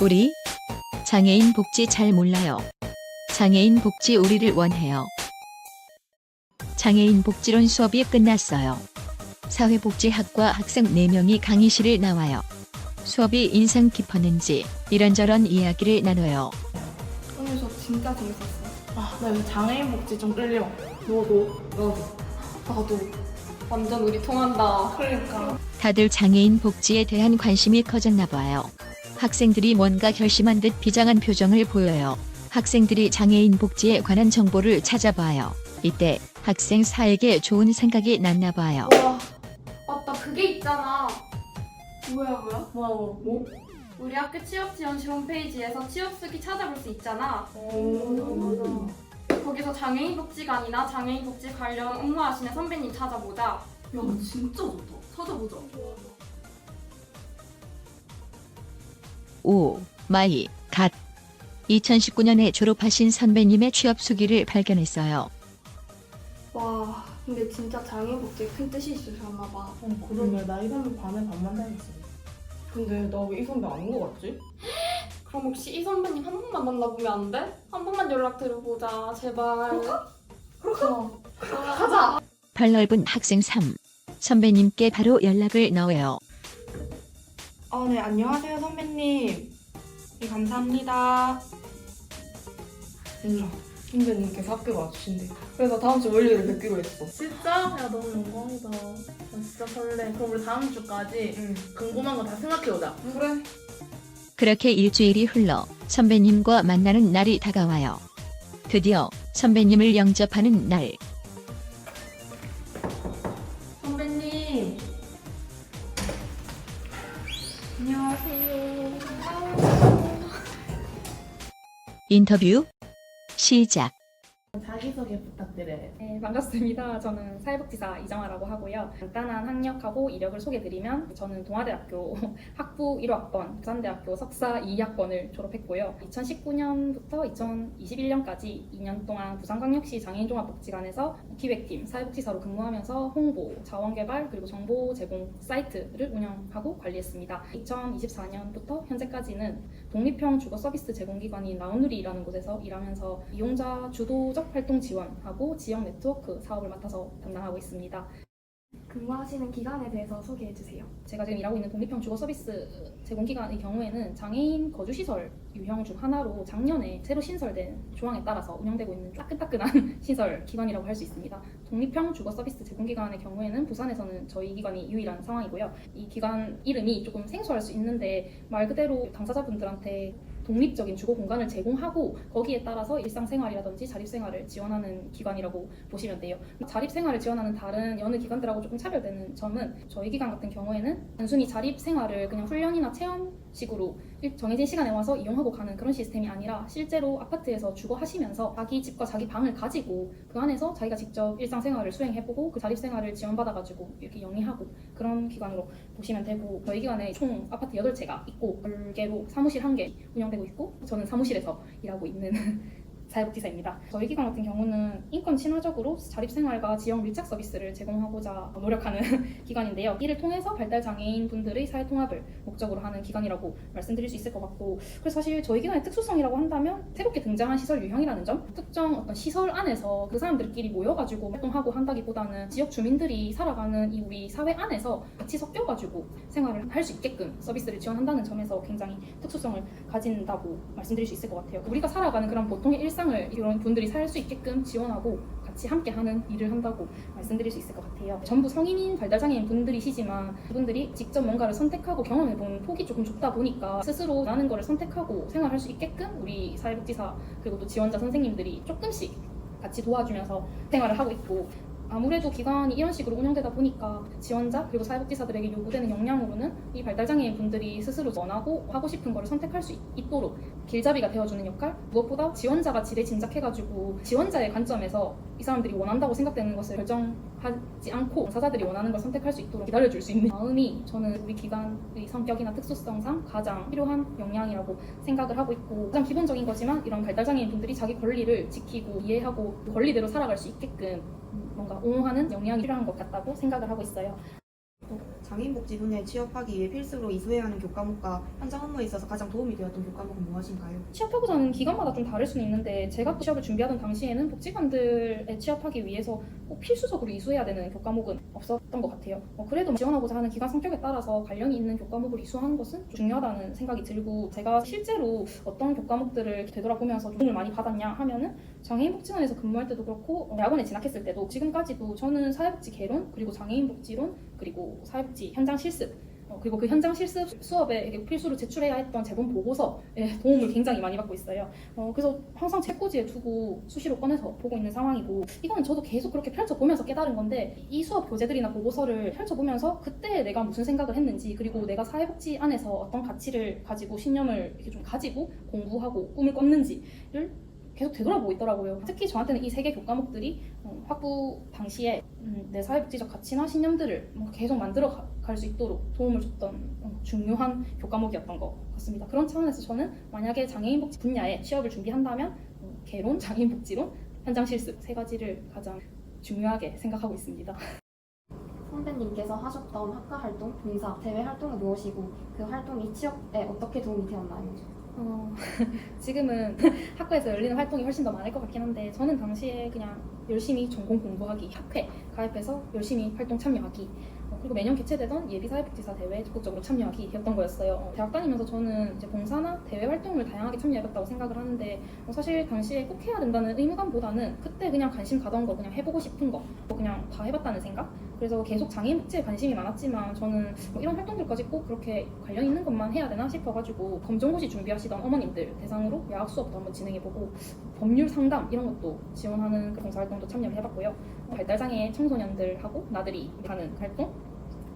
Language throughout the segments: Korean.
우리 장애인 복지 잘 몰라요. 장애인 복지 우리를 원해요. 장애인 복지론 수업이 끝났어요. 사회복지학과 학생 4명이 강의실을 나와요. 수업이 인상 깊었는지 이런저런 이야기를 나눠요. 오늘 수업 진짜 재밌었어. 아, 나 요즘 장애인 복지 좀 끌려. 너도? 나도. 나도. 완전 우리 통한다. 그러니까. 다들 장애인 복지에 대한 관심이 커졌나 봐요. 학생들이 뭔가 결심한 듯 비장한 표정을 보여요. 학생들이 장애인 복지에 관한 정보를 찾아봐요. 이때 학생 사에게 좋은 생각이 났나 봐요. 와, 맞다. 그게 있잖아. 뭐야, 뭐야? 뭐야, 뭐? 뭐? 우리 학교 취업 지원실 홈페이지에서 취업 쓰기 찾아볼 수 있잖아. 오. 거기서 장애인 복지관이나 장애인 복지 관련 업무하시는 선배님 찾아보자. 야, 진짜 좋다. 찾아보자. 오 마이 갓 2019년에 졸업하신 선배님의 취업 수기를 발견했어요. 와, 근데 진짜 장애인 복지에 큰 뜻이 있으셨나 봐. 어, 그러면 나이 선배 반에 반만 닮았어. 근데 나 왜 이 선배 아닌 거 같지? 그럼 혹시 이 선배님 한 번만 만나보면 안 돼? 한 번만 연락 드려보자, 제발. 그럴까? 그럴까? 가자! 발넓은 학생 3 선배님께 바로 연락을 넣어요. 어, 네, 안녕하세요, 선배님. 네, 감사합니다. 몰라. 선배님께서 학교 와주신대. 그래서 다음 주 월요일에 뵙기로 했어. 진짜? 야 너무 영광이다. 나 진짜 설레. 그럼 우리 다음 주까지 응. 궁금한 거 다 생각해오자. 그래. 그렇게 일주일이 흘러 선배님과 만나는 날이 다가와요. 드디어 선배님을 영접하는 날. 인터뷰 시작. 자기소개 부탁드려요. 네, 반갑습니다. 저는 사회복지사 이정아라고 하고요. 간단한 학력하고 이력을 소개드리면 저는 동아대학교 학부 1호학번, 부산대학교 석사 2학번을 졸업했고요. 2019년부터 2021년까지 2년 동안 부산광역시 장애인종합복지관에서 기획팀 사회복지사로 근무하면서 홍보, 자원개발 그리고 정보 제공 사이트를 운영하고 관리했습니다. 2024년부터 현재까지는 독립형 주거 서비스 제공기관인 라운드리라는 곳에서 일하면서 이용자 주도 적 활동 지원하고 지역 네트워크 사업을 맡아서 담당하고 있습니다. 근무하시는 기간에 대해서 소개해 주세요. 제가 지금 일하고 있는 독립형 주거 서비스 제공 기관의 경우에는 장애인 거주 시설 유형 중 하나로 작년에 새로 신설된 조항에 따라서 운영되고 있는 따끈따끈한 시설 기관이라고 할 수 있습니다. 독립형 주거 서비스 제공 기관의 경우에는 부산에서는 저희 기관이 유일한 상황이고요. 이 기관 이름이 조금 생소할 수 있는데 말 그대로 당사자분들한테 독립적인 주거 공간을 제공하고 거기에 따라서 일상생활이라든지 자립생활을 지원하는 기관이라고 보시면 돼요. 자립생활을 지원하는 다른 여느 기관들하고 조금 차별되는 점은 저희 기관 같은 경우에는 단순히 자립생활을 그냥 훈련이나 체험식으로 일- 정해진 시간에 와서 이용하고 가는 그런 시스템이 아니라 실제로 아파트에서 주거 하시면서 자기 집과 자기 방을 가지고 그 안에서 자기가 직접 일상생활을 수행해보고 그 자립생활을 지원받아가지고 이렇게 영위하고 그런 기관으로 보시면 되고 저희 기관에 총 아파트 8채가 있고 별개로 사무실 1개 운영되 고 있고 저는 사무실에서 일하고 있는 사회복지사입니다. 저희 기관 같은 경우는 인권 친화적으로 자립생활과 지역 밀착 서비스를 제공하고자 노력하는 기관인데요. 이를 통해서 발달 장애인 분들의 사회 통합을 목적으로 하는 기관이라고 말씀드릴 수 있을 것 같고, 그래서 사실 저희 기관의 특수성이라고 한다면 새롭게 등장한 시설 유형이라는 점, 특정 어떤 시설 안에서 그 사람들끼리 모여가지고 활동하고 한다기보다는 지역 주민들이 살아가는 이 우리 사회 안에서 같이 섞여가지고 생활을 할 수 있게끔 서비스를 지원한다는 점에서 굉장히 특수성을 가진다고 말씀드릴 수 있을 것 같아요. 우리가 살아가는 그런 보통의 일상 을 이런 분들이 살 수 있게끔 지원하고 같이 함께 하는 일을 한다고 말씀드릴 수 있을 것 같아요. 전부 성인인 발달장애인 분들이시지만 그분들이 직접 뭔가를 선택하고 경험해본 폭이 조금 좁다 보니까 스스로 나는 거를 선택하고 생활할 수 있게끔 우리 사회복지사 그리고 또 지원자 선생님들이 조금씩 같이 도와주면서 생활을 하고 있고 아무래도 기관이 이런 식으로 운영되다 보니까 지원자 그리고 사회복지사들에게 요구되는 역량으로는 이 발달장애인 분들이 스스로 원하고 하고 싶은 거를 선택할 수 있- 있도록 길잡이가 되어주는 역할? 무엇보다 지원자가 지레 짐작해가지고 지원자의 관점에서 이 사람들이 원한다고 생각되는 것을 결정하지 않고 당사자들이 원하는 걸 선택할 수 있도록 기다려줄 수 있는 마음이 저는 우리 기관의 성격이나 특수성상 가장 필요한 역량이라고 생각을 하고 있고 가장 기본적인 거지만 이런 발달장애인 분들이 자기 권리를 지키고 이해하고 그 권리대로 살아갈 수 있게끔 뭔가 옹호하는 역량이 필요한 것 같다고 생각을 하고 있어요. 또 장애인 복지 분야에 취업하기 위해 필수로 이수해야 하는 교과목과 현장 업무에 있어서 가장 도움이 되었던 교과목은 무엇인가요? 취업하고자 하는 기간마다 좀 다를 수는 있는데 제가 취업을 준비하던 당시에는 복지관들에 취업하기 위해서 꼭 필수적으로 이수해야 되는 교과목은 없었던 것 같아요. 어, 그래도 지원하고자 하는 기관 성격에 따라서 관련이 있는 교과목을 이수하는 것은 좀 중요하다는 생각이 들고 제가 실제로 어떤 교과목들을 되돌아보면서 도움을 많이 받았냐 하면은 장애인 복지관에서 근무할 때도 그렇고 어, 대학원에 진학했을 때도 지금까지도 저는 사회복지 개론 그리고 장애인 복지론 그리고 사회복지 현장 실습 어, 그리고 그 현장 실습 수업에 필수로 제출해야 했던 제본 보고서에 도움을 굉장히 많이 받고 있어요. 어, 그래서 항상 책꽂이에 두고 수시로 꺼내서 보고 있는 상황이고 이거는 저도 계속 그렇게 펼쳐보면서 깨달은 건데 이 수업 교재들이나 보고서를 펼쳐보면서 그때 내가 무슨 생각을 했는지 그리고 내가 사회복지 안에서 어떤 가치를 가지고 신념을 이렇게 좀 가지고 공부하고 꿈을 꿨는지를 계속 되돌아보고 있더라고요. 특히 저한테는 이 세 개 교과목들이 어, 학부 당시에 음, 내 사회복지적 가치나 신념들을 계속 만들어 갈 수 있도록 도움을 줬던 어, 중요한 교과목이었던 것 같습니다. 그런 차원에서 저는 만약에 장애인 복지 분야에 취업을 준비한다면 어, 개론, 장애인 복지론, 현장 실습 세 가지를 가장 중요하게 생각하고 있습니다. 선배님께서 하셨던 학과 활동, 봉사, 대외 활동은 무엇이고 그 활동이 취업에 어떻게 도움이 되었나요? 어, 지금은 학과에서 열리는 활동이 훨씬 더 많을 것 같긴 한데 저는 당시에 그냥 열심히 전공 공부하기, 학회 가입해서 열심히 활동 참여하기 어, 그리고 매년 개최되던 예비 사회복지사 대회에 적극적으로 참여하기였던 거였어요. 어, 대학 다니면서 저는 이제 봉사나 대외 활동을 다양하게 참여해봤다고 생각을 하는데 어, 사실 당시에 꼭 해야 된다는 의무감보다는 그때 그냥 관심 가던 거, 그냥 해보고 싶은 거, 뭐 그냥 다 해봤다는 생각. 그래서 계속 장애인 복지에 관심이 많았지만 저는 뭐 이런 활동들까지 꼭 그렇게 관련 있는 것만 해야 되나 싶어가지고 검정고시 준비하시던 어머님들 대상으로 야학 수업도 한번 진행해보고 법률 상담 이런 것도 지원하는 그 봉사활동도 참여를 해봤고요. 발달장애 청소년들하고 나들이 하는 활동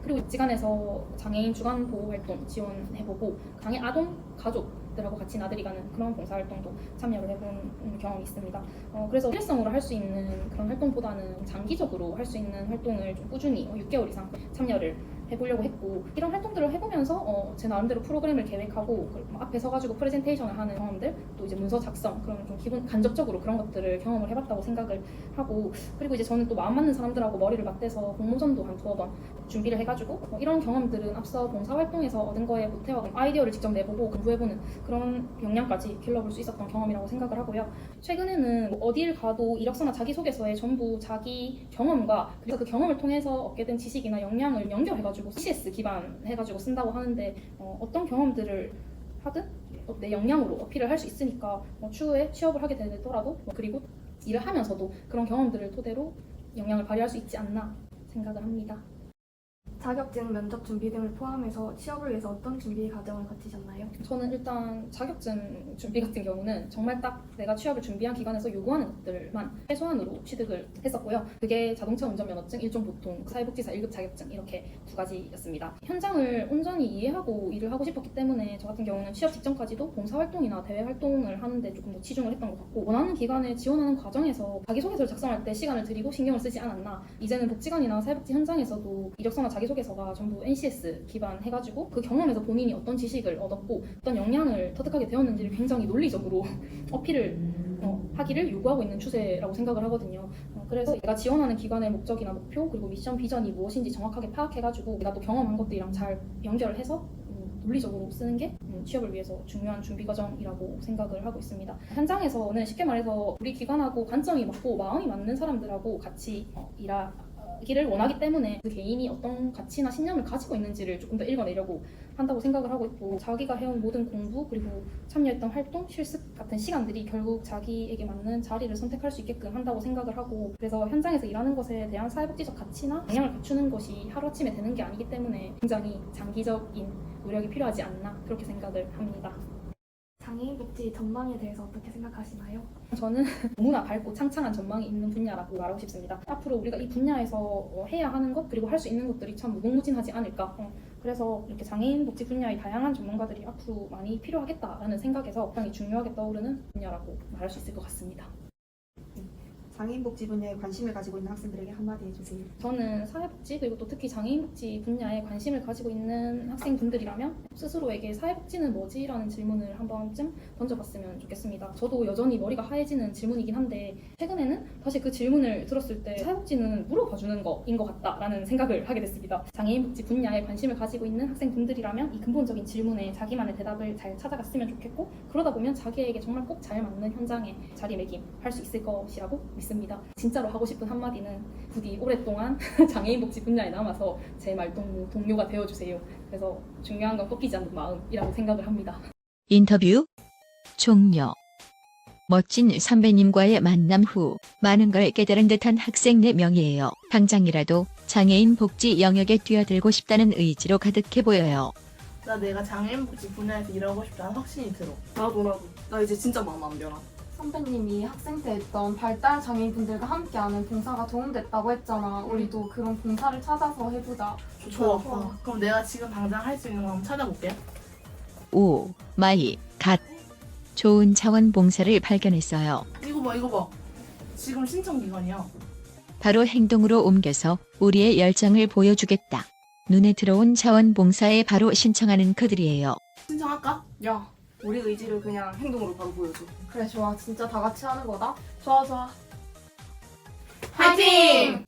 그리고 입지관에서 장애인 주간 보호 활동 지원해보고 장애 아동 가족 들하고 같이 나들이 가는 그런 봉사활동도 참여를 해본 음, 경험이 있습니다. 어, 그래서 일회성으로 할 수 있는 그런 활동보다는 장기적으로 할 수 있는 활동을 좀 꾸준히 어, 6개월 이상 참여를 해보려고 했고 이런 활동들을 해보면서 어, 제 나름대로 프로그램을 계획하고 그 앞에 서가지고 프레젠테이션을 하는 경험들 또 이제 문서 작성 그런 좀 기본 간접적으로 그런 것들을 경험을 해봤다고 생각을 하고 그리고 이제 저는 또 마음 맞는 사람들하고 머리를 맞대서 공모전도 한 두어 번 준비를 해가지고 어, 이런 경험들은 앞서 봉사활동에서 얻은 거에 보태어 아이디어를 직접 내보고 공부해보는 그런 역량까지 길러볼 수 있었던 경험이라고 생각을 하고요. 최근에는 뭐 어딜 가도 이력서나 자기소개서에 전부 자기 경험과 그래서 그 경험을 통해서 얻게 된 지식이나 역량을 연결해가지고 CS 기반 해가지고 쓴다고 하는데 어, 어떤 경험들을 하든 어, 내 역량으로 어필을 할 수 있으니까 뭐 추후에 취업을 하게 되더라도 뭐 그리고 일을 하면서도 그런 경험들을 토대로 역량을 발휘할 수 있지 않나 생각을 합니다. 자격증, 면접 준비 등을 포함해서 취업을 위해서 어떤 준비 과정을 거치셨나요? 저는 일단 자격증 준비 같은 경우는 정말 딱 내가 취업을 준비한 기관에서 요구하는 것들만 최소한으로 취득을 했었고요. 그게 자동차 운전면허증, 일종 보통, 사회복지사 1급 자격증 이렇게 두 가지였습니다. 현장을 온전히 이해하고 일을 하고 싶었기 때문에 저 같은 경우는 취업 직전까지도 봉사활동이나 대외 활동을 하는데 조금 더 치중을 했던 것 같고 원하는 기관에 지원하는 과정에서 자기소개서를 작성할 때 시간을 들이고 신경을 쓰지 않았나 이제는 복지관이나 사회복지 현장에서도 이력서나 자기소개 서가 전부 NCS 기반 해가지고 그 경험에서 본인이 어떤 지식을 얻었고 어떤 역량을 터득하게 되었는지를 굉장히 논리적으로 어필을 어, 하기를 요구하고 있는 추세라고 생각을 하거든요. 어, 그래서 내가 지원하는 기관의 목적이나 목표 그리고 미션 비전이 무엇인지 정확하게 파악해가지고 내가 또 경험한 것들이랑 잘 연결을 해서 음, 논리적으로 쓰는 게 음, 취업을 위해서 중요한 준비 과정이라고 생각을 하고 있습니다. 현장에서는 쉽게 말해서 우리 기관하고 관점이 맞고 마음이 맞는 사람들하고 같이 어, 일하 기를 원하기 때문에 그 개인이 어떤 가치나 신념을 가지고 있는지를 조금 더 읽어내려고 한다고 생각을 하고 있고 자기가 해온 모든 공부 그리고 참여했던 활동, 실습 같은 시간들이 결국 자기에게 맞는 자리를 선택할 수 있게끔 한다고 생각을 하고 그래서 현장에서 일하는 것에 대한 사회복지적 가치나 방향을 갖추는 것이 하루아침에 되는 게 아니기 때문에 굉장히 장기적인 노력이 필요하지 않나 그렇게 생각을 합니다. 장애인 복지 전망에 대해서 어떻게 생각하시나요? 저는 너무나 밝고 창창한 전망이 있는 분야라고 말하고 싶습니다. 앞으로 우리가 이 분야에서 어, 해야 하는 것 그리고 할 수 있는 것들이 참 무궁무진하지 않을까. 어, 그래서 이렇게 장애인 복지 분야의 다양한 전문가들이 앞으로 많이 필요하겠다라는 생각에서 굉장히 중요하게 떠오르는 분야라고 말할 수 있을 것 같습니다. 장애인 복지 분야에 관심을 가지고 있는 학생들에게 한마디 해주세요. 저는 사회복지 그리고 또 특히 장애인복지 분야에 관심을 가지고 있는 학생분들이라면 스스로에게 사회복지는 뭐지라는 질문을 한 번쯤 던져봤으면 좋겠습니다. 저도 여전히 머리가 하얘지는 질문이긴 한데 최근에는 다시 그 질문을 들었을 때 사회복지는 물어봐주는 거인 것 같다라는 생각을 하게 됐습니다. 장애인복지 분야에 관심을 가지고 있는 학생분들이라면 이 근본적인 질문에 자기만의 대답을 잘 찾아갔으면 좋겠고 그러다 보면 자기에게 정말 꼭 잘 맞는 현장에 자리매김할 수 있을 것이라고 믿습니다. 진짜로 하고 싶은 한마디는 부디 오랫동안 장애인 복지 분야에 남아서 제 말동무 동료가 되어주세요. 그래서 중요한 건 꺾이지 않는 마음이라고 생각을 합니다. 인터뷰 종료. 멋진 선배님과의 만남 후 많은 걸 깨달은 듯한 학생 4명이에요. 당장이라도 장애인 복지 영역에 뛰어들고 싶다는 의지로 가득해 보여요. 나 내가 장애인 복지 분야에서 일하고 싶다는 확신이 들어. 나도 나도. 나 이제 진짜 마음 안 변함. 선배님이 학생 때 했던 발달 장애인분들과 함께하는 봉사가 도움됐다고 했잖아. 우리도 그런 봉사를 찾아서 해보자. 좋아. 어, 그럼 내가 지금 당장 할 수 있는 거 한번 찾아볼게. 오 마이 갓. 좋은 자원봉사를 발견했어요. 이거 봐, 이거 봐. 지금 신청 기간이야. 바로 행동으로 옮겨서 우리의 열정을 보여주겠다. 눈에 들어온 자원봉사에 바로 신청하는 그들이에요. 신청할까? 야, 우리 의지를 그냥 행동으로 바로 보여줘. 그래 좋아 진짜 다 같이 하는 거다. 좋아 좋아. 화이팅!